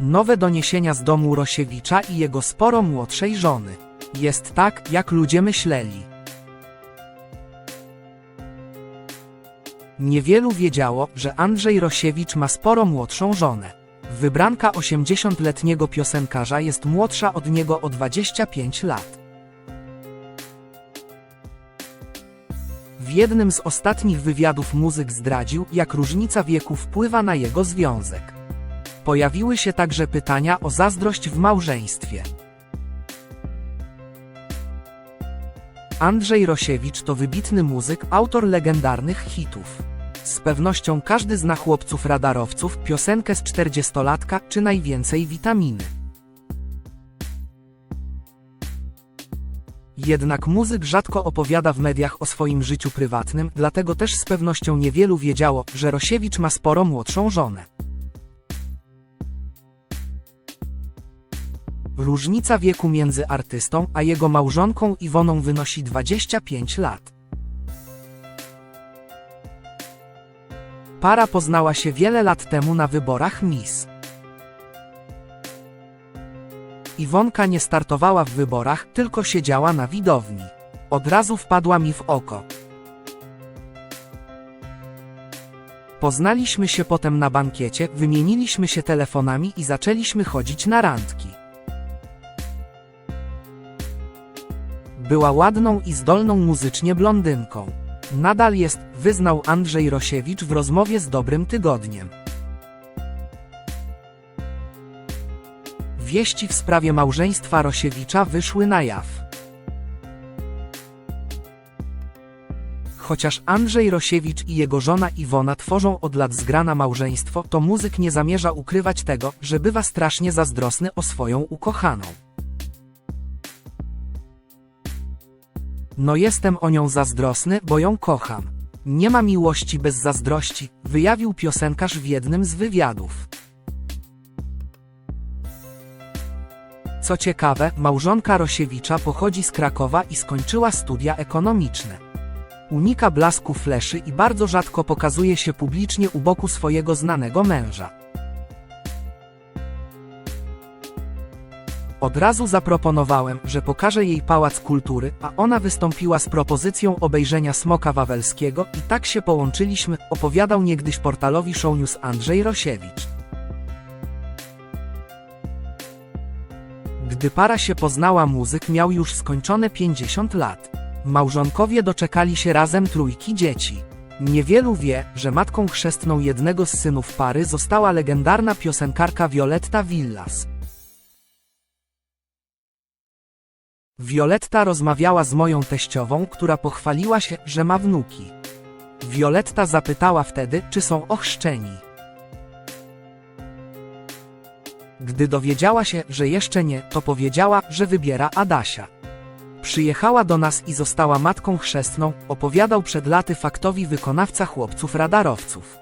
Nowe doniesienia z domu Rosiewicza i jego sporo młodszej żony. Jest tak, jak ludzie myśleli. Niewielu wiedziało, że Andrzej Rosiewicz ma sporo młodszą żonę. Wybranka 80-letniego piosenkarza jest młodsza od niego o 25 lat. W jednym z ostatnich wywiadów muzyk zdradził, jak różnica wieku wpływa na jego związek. Pojawiły się także pytania o zazdrość w małżeństwie. Andrzej Rosiewicz to wybitny muzyk, autor legendarnych hitów. Z pewnością każdy zna chłopców radarowców, piosenkę z czterdziestolatka czy najwięcej witaminy. Jednak muzyk rzadko opowiada w mediach o swoim życiu prywatnym, dlatego też z pewnością niewielu wiedziało, że Rosiewicz ma sporo młodszą żonę. Różnica wieku między artystą a jego małżonką Iwoną wynosi 25 lat. Para poznała się wiele lat temu na wyborach Miss. Iwonka nie startowała w wyborach, tylko siedziała na widowni. Od razu wpadła mi w oko. Poznaliśmy się potem na bankiecie, wymieniliśmy się telefonami i zaczęliśmy chodzić na randki. Była ładną i zdolną muzycznie blondynką. Nadal jest, wyznał Andrzej Rosiewicz w rozmowie z Dobrym Tygodniem. Wieści w sprawie małżeństwa Rosiewicza wyszły na jaw. Chociaż Andrzej Rosiewicz i jego żona Iwona tworzą od lat zgrana małżeństwo, to muzyk nie zamierza ukrywać tego, że bywa strasznie zazdrosny o swoją ukochaną. No jestem o nią zazdrosny, bo ją kocham. Nie ma miłości bez zazdrości, wyjawił piosenkarz w jednym z wywiadów. Co ciekawe, małżonka Rosiewicza pochodzi z Krakowa i skończyła studia ekonomiczne. Unika blasku fleszy i bardzo rzadko pokazuje się publicznie u boku swojego znanego męża. Od razu zaproponowałem, że pokażę jej pałac kultury, a ona wystąpiła z propozycją obejrzenia Smoka Wawelskiego i tak się połączyliśmy, opowiadał niegdyś portalowi Show News Andrzej Rosiewicz. Gdy para się poznała muzyk miał już skończone 50 lat. Małżonkowie doczekali się razem trójki dzieci. Niewielu wie, że matką chrzestną jednego z synów pary została legendarna piosenkarka Violetta Villas. Violetta rozmawiała z moją teściową, która pochwaliła się, że ma wnuki. Violetta zapytała wtedy, czy są ochrzczeni. Gdy dowiedziała się, że jeszcze nie, to powiedziała, że wybiera Adasia. Przyjechała do nas i została matką chrzestną, opowiadał przed laty faktowi wykonawca chłopców radarowców.